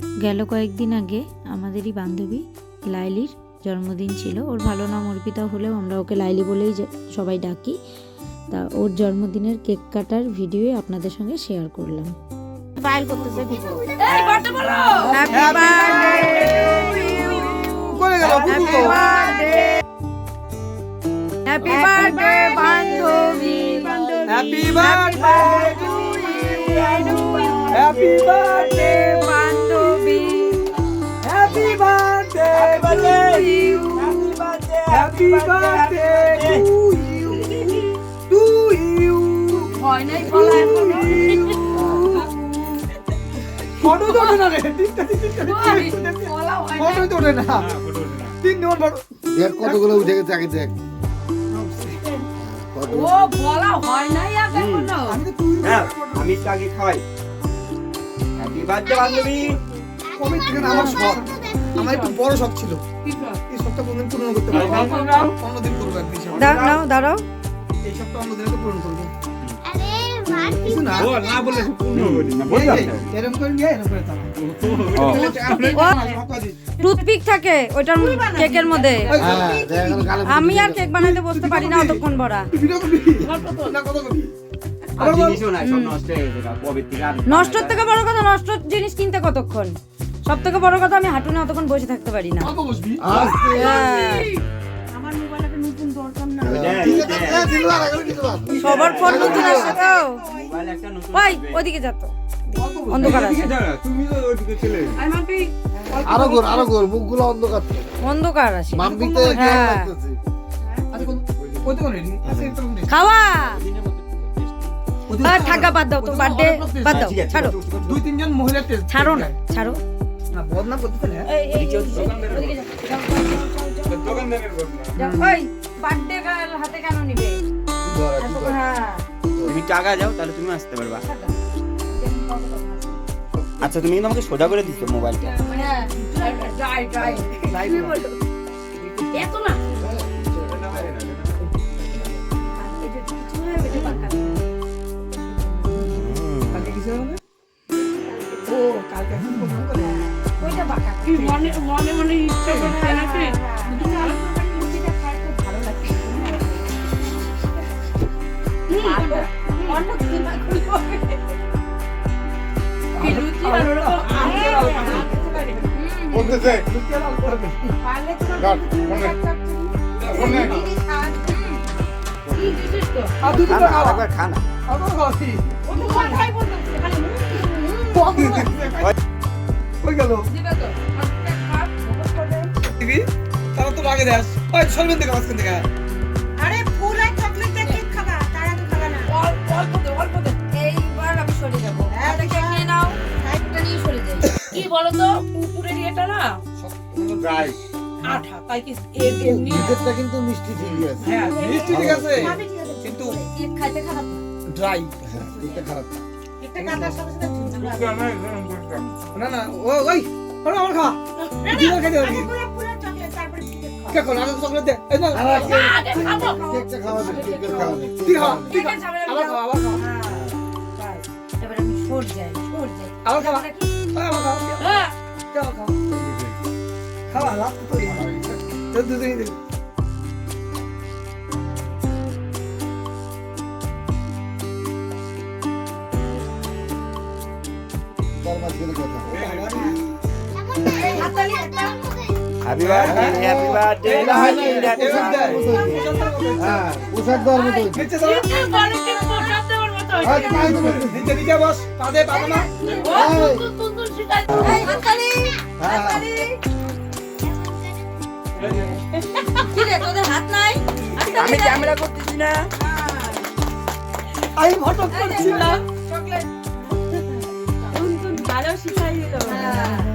গেল কয়েকদিন আগে আমাদেরই বান্ধবী লাইলির জন্মদিন ছিল। ওর ভালো নাম অর্পিতা হলেও আমরা ওকে লাইলি বলেই সবাই ডাকি। তা ওর জন্মদিনের কেক কাটার ভিডিও আপনাদের সঙ্গে শেয়ার করলাম। ফাইল করতেছে ভিডিও। করে গেল বুবু হ্যাপি বার্থডে বান্ধবী happy birthday happy birthday happy birthday to you to you হয় নাই বলা এখনও ফটো তো ওঠে না রে। তিনটা তিনটা ফটো তো ওঠে না। তিন নম্বর ফটো। দেখ কতগুলো উঠে গেছে আগে দেখ। ও বলা হয় নাই আগে এখনও আমি তো হ্যাঁ আগে খাওয়াই। হ্যাপি বার্থডে বান্ধবী। কবে থেকে না আমার শখ আমার একটু বড় শখ ছিল। এই শখটা কোনদিন পূরণ করতে পারব? অন্যদিন করব একদিন। দাঁড়াও দাঁড়াও। এই শখটা অন্যদিন তো পূরণ করব। টুথপিক থাকে ওইটার কেকের মধ্যে। হ্যাঁ এখন গালে আমি আর কেক বানাইতে বসতে পারি না অতক্ষণ ভরা হয়ে নষ্টর থেকে বড় কথা নষ্ট জিনিস কিনতে কতক্ষণ? সব থেকে বড় কথা আমি হাঁটুনে অতক্ষণ বসে থাকতে পারি না। হ্যাঁ। হ্যাঁ, সবার ফোন নতুন আসছে তো। মোবাইল একটা নতুন ওই আসবে। ওদিকে যা তো। অন্ধকার আছে। আরও গোর আরও গোর মুখগুলো অন্ধকার। অন্ধকার আছে। হ্যাঁ। লাগতেছে। আচ্ছা আচ্ছা খাওয়া! আর ঠাকা বাদ দাও তো বার্থডে বাদ দাও ছাড়ো। দুই তিনজন মহিলা ছাড়ো না ছাড়ো। না বদনাম করতে না। ওই বার্থডে গার্ল হাতে কেন নিবে। হ্যাঁ। তুমি টাকা যাও তাহলে তুমি আসতে পারবা। আচ্ছা তুমি কিন্তু আমাকে সোজা করে দিচ্ছ মোবাইলটা। হ্যাঁ লাইভ এত না। ওইটা মনে মনে মনে ইচ্ছা নাকি কি ফোনে ফোনে আর দুটো খানা গেল। আগে দেস ওই সরবেন থেকে মাঝখান থেকে। আরে ফুল আর চকলেট দিয়ে কেক খাবা তারা তো খাবা না। এইবার আমি সরে যাব। একটা কেক নিয়ে নাও। একটা নিয়ে সরে যাই। কি বলতো কুকুরের ইয়েটা না? ড্রাই আঠা তাই কি? এমনি ভিতরটা কিন্তু মিষ্টি ঠিকই আছে। হ্যাঁ। মিষ্টি ঠিক আছে। খাবে ঠিক আছে কিন্তু কেক খাইতে খারাপ ড্রাই হ্যাঁ এটা খারাপ না। একটা কাটার সাথে সাথে না না ও ওই ওরা আমার খা দিবার খেতে কেক আগে চকলেট দে। এই না কেকটা খাওয়া দে কেকের খাওয়া দে তুই খা তুই খা কেকের ঝামেলা আবার খাও আবার খাও। এবার আমি সর যাই সর যাই। আবার খাওয়া আবার খাও হ্যাঁ। খাও খাও খাওয়া লাভ তো তো দুদিন দিন তার মাঝখানে কথা হাতালি একটা হ্যাপি বার্থডে হ্যাপি বার্থডে হয় হ্যাপি বার্থডে হ্যাঁ পোশাক দেওয়ার মতো নিচে দেওয়ার মতো নিচে নিচে বস পাদে পাদে না আমি ক্যামেরা করতেছি না। আমি ফটো চকলেট। তুই ভালো শিখাই দিল। হ্যাঁ।